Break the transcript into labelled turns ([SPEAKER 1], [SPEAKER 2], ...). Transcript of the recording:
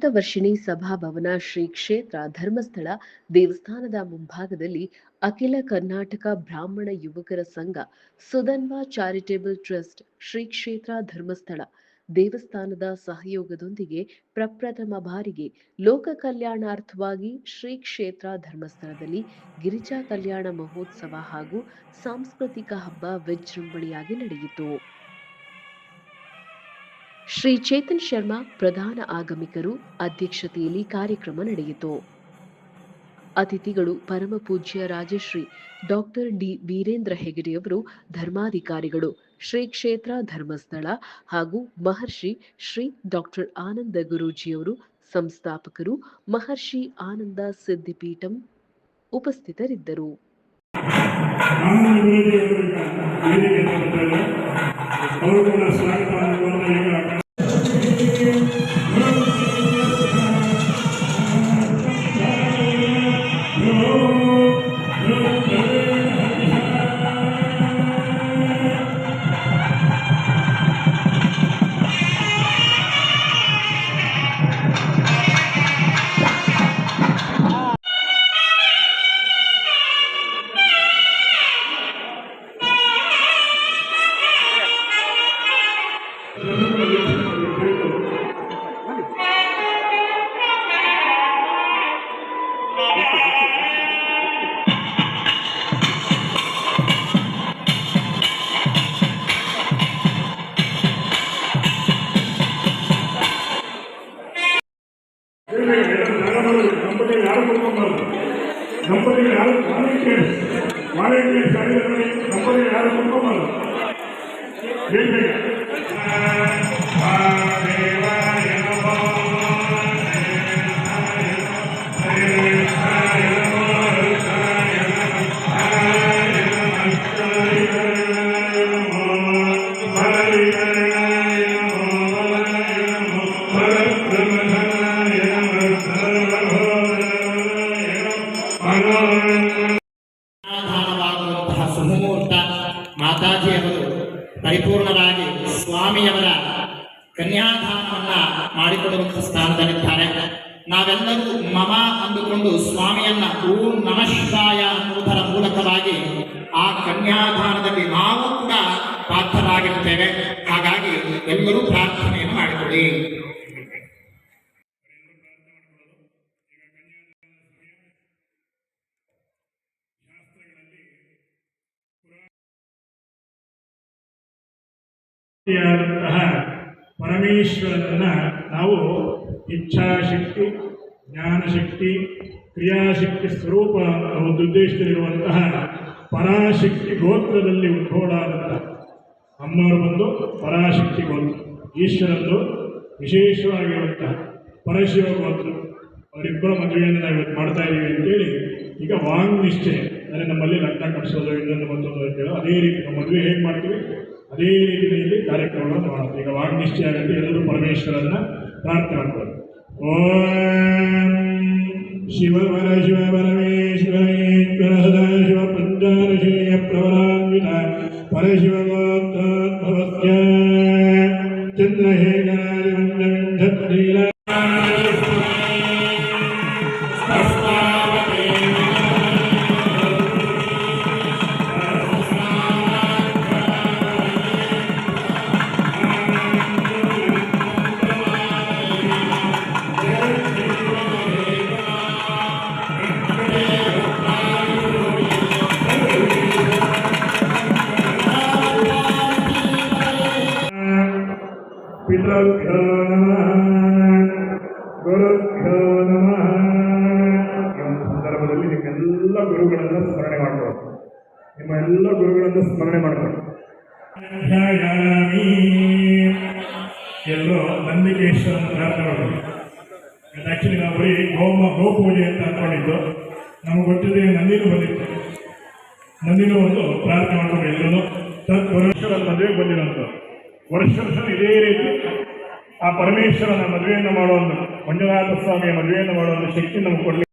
[SPEAKER 1] ಅಮೃತ ವರ್ಷಿಣಿ ಸಭಾಭವನ ಶ್ರೀ ಕ್ಷೇತ್ರ ಧರ್ಮಸ್ಥಳ ದೇವಸ್ಥಾನದ ಮುಂಭಾಗದಲ್ಲಿ ಅಖಿಲ ಕರ್ನಾಟಕ ಬ್ರಾಹ್ಮಣ ಯುವಕರ ಸಂಘ ಸುಧನ್ವ ಚಾರಿಟೇಬಲ್ ಟ್ರಸ್ಟ್ ಶ್ರೀ ಕ್ಷೇತ್ರ ಧರ್ಮಸ್ಥಳ ದೇವಸ್ಥಾನದ ಸಹಯೋಗದೊಂದಿಗೆ ಪ್ರಪ್ರಥಮ ಬಾರಿಗೆ ಲೋಕ ಕಲ್ಯಾಣಾರ್ಥವಾಗಿ ಶ್ರೀ ಕ್ಷೇತ್ರ ಧರ್ಮಸ್ಥಳದಲ್ಲಿ ಗಿರಿಜಾ ಕಲ್ಯಾಣ ಮಹೋತ್ಸವ ಹಾಗೂ ಸಾಂಸ್ಕೃತಿಕ ಹಬ್ಬ ವಿಜೃಂಭಣೆಯಾಗಿ ನಡೆಯಿತು. ಶ್ರೀ ಚೇತನ್ ಶರ್ಮಾ ಪ್ರಧಾನ ಆಗಮಿಕರು ಅಧ್ಯಕ್ಷತೆಯಲ್ಲಿ ಕಾರ್ಯಕ್ರಮ ನಡೆಯಿತು. ಅತಿಥಿಗಳು ಪರಮ ಪೂಜ್ಯ ರಾಜಶ್ರೀ ಡಾಕ್ಟರ್ ಡಿ ವೀರೇಂದ್ರ ಹೆಗಡೆಯವರು ಧರ್ಮಾಧಿಕಾರಿಗಳು ಶ್ರೀ ಕ್ಷೇತ್ರ ಧರ್ಮಸ್ಥಳ ಹಾಗೂ ಮಹರ್ಷಿ ಶ್ರೀ ಡಾಕ್ಟರ್ ಆನಂದ ಗುರೂಜಿಯವರು ಸಂಸ್ಥಾಪಕರು ಮಹರ್ಷಿ ಆನಂದ ಸಿದ್ಧಿಪೀಠಂ ಉಪಸ್ಥಿತರಿದ್ದರು.
[SPEAKER 2] Todo comercial para el ಅವರು ಕೂಡ ಸ್ವಾಗತ ಅನ್ನುವುದನ್ನು ಈಗ ದಂಪತಿ ಯಾರು ಕುತ್ಕೊಂಬಾರ್ದು ದಂಪತಿ ಯಾರು ವಾಲಂಟಿಯರ್ಸ್ ವಾಲಂಟಿಯರ್ಸ್ ಕಾರ್ಯಕ್ರಮ ದಂಪತಿ ಯಾರು ಕುತ್ಕೊಂಬಾರ್ದು ಬೇಗ
[SPEAKER 3] ಪರಿಪೂರ್ಣವಾಗಿ ಸ್ವಾಮಿಯವರ ಕನ್ಯಾಧಾಮವನ್ನ ಮಾಡಿಕೊಡುವಂತಹ ಸ್ಥಾನದಲ್ಲಿದ್ದಾರೆ. ನಾವೆಲ್ಲರೂ ಮಮ ಅಂದುಕೊಂಡು ಸ್ವಾಮಿಯನ್ನ ಓಂ ನಮಶಿವಾಯ ಅನ್ನುವುದರ ಮೂಲಕವಾಗಿ ಆ ಕನ್ಯಾಧಾನದಲ್ಲಿ ನಾವು ಕೂಡ ಪಾತ್ರರಾಗಿರ್ತೇವೆ.
[SPEAKER 2] ಆದಂತಹ ಪರಮೇಶ್ವರನ ನಾವು ಇಚ್ಛಾಶಕ್ತಿ, ಜ್ಞಾನಶಕ್ತಿ, ಕ್ರಿಯಾಶಕ್ತಿ ಸ್ವರೂಪ ಒಂದು ಉದ್ದೇಶದಲ್ಲಿರುವಂತಹ ಪರಾಶಕ್ತಿ ಗೋತ್ರದಲ್ಲಿ ಉದ್ಭವಳಾದಂತಹ ಅಮ್ಮವರು ಬಂದು ಪರಾಶಕ್ತಿ ಗೋತ್ರ ಈಶ್ವರಂದು ವಿಶೇಷವಾಗಿರುವಂತಹ ಪರಶಿವ ಗೋತ್ರ. ಅವರಿಬ್ಬರ ಮದುವೆಯನ್ನು ನಾವು ಇವತ್ತು ಮಾಡ್ತಾ ಇದ್ದೀವಿ ಅಂತೇಳಿ ಈಗ ವಾಂಗ್ ನಿಶ್ಚಯ ಅಂದರೆ ನಮ್ಮಲ್ಲಿ ಲಗ್ನ ಕಟ್ಟಿಸೋದು ಇನ್ನೊಂದು ಮತ್ತೊಂದು ಅಂತೇಳಿ ಅದೇ ರೀತಿ ನಮ್ಮ ಮದುವೆ ಹೇಗೆ ಮಾಡ್ತೀವಿ? ಅದೇ ರೀತಿಯಲ್ಲಿ ಕಾರ್ಯಕ್ರಮಗಳನ್ನು ಮಾಡ್ತೀವಿ ಈಗ ವಾಂಗ್ ನಿಶ್ಚಯ ಆಗುತ್ತೆ ಎಲ್ಲರೂ ಪರಮೇಶ್ವರನ್ನ ಪ್ರಾರ್ಥನೆ ಮಾಡ್ತಾರೆ ಓಂ ಶಿವವರ ಶಿವ ಪರಮೇಶ್ವರೇಶ್ವರ ಸದಾ ಶಿವ ಪಂಚಾರಶೇಯ ಪ್ರವರಾನ್ವಿತ ಪರಶಿವ ಗೋತ್ರೋದ್ಭವಸ್ಯ ಚಂದ್ರಹೇಗರಾಜವಂಶವಿಂಶತ್ರೀಲ ಪಿತೃಭ್ಯೋ ನಮಃ ಗುರುಭ್ಯೋ ನಮಃ ಈ ಒಂದು ಸಂದರ್ಭದಲ್ಲಿ ನಿಮ್ಮೆಲ್ಲ ಗುರುಗಳನ್ನು ಸ್ಮರಣೆ ಮಾಡಬೇಕು ನಿಮ್ಮ ಎಲ್ಲ ಗುರುಗಳನ್ನು ಸ್ಮರಣೆ ಮಾಡಬೇಕು ಎಲ್ಲೋ ನಂದಿಕೇಶ್ವರನ ಪ್ರಾರ್ಥನೆ ಮಾಡಬೇಕು ಆ್ಯಕ್ಚುಲಿ ನಾವು ಬರೀ ಗೋಮ ಗೋಪೂಜೆ ಅಂತ ಅಂದ್ಕೊಂಡಿದ್ದು ನಮಗೆ ಗೊತ್ತಿದೆ ನಂದಿನೂ ಬಂದಿತ್ತು ನಂದಿನೂ ಒಂದು ಪ್ರಾರ್ಥನೆ ಮಾಡ್ಕೊಂಡು ಎಲ್ಲರೂ ತತ್ ವರ್ಷದ ಮದುವೆಗೆ ಬಂದಿರೋಂಥ ವರ್ಷ ವರ್ಷ ಇದೇ ರೀತಿ ಆ ಪರಮೇಶ್ವರನ ಮದುವೆಯನ್ನು ಮಾಡುವ ಒಂದು ಮಂಜುನಾಥ ಸ್ವಾಮಿಯ ಮದುವೆಯನ್ನು ಮಾಡುವ ಒಂದು ಶಕ್ತಿ ನಮಗೆ ಕೊಡಲಿ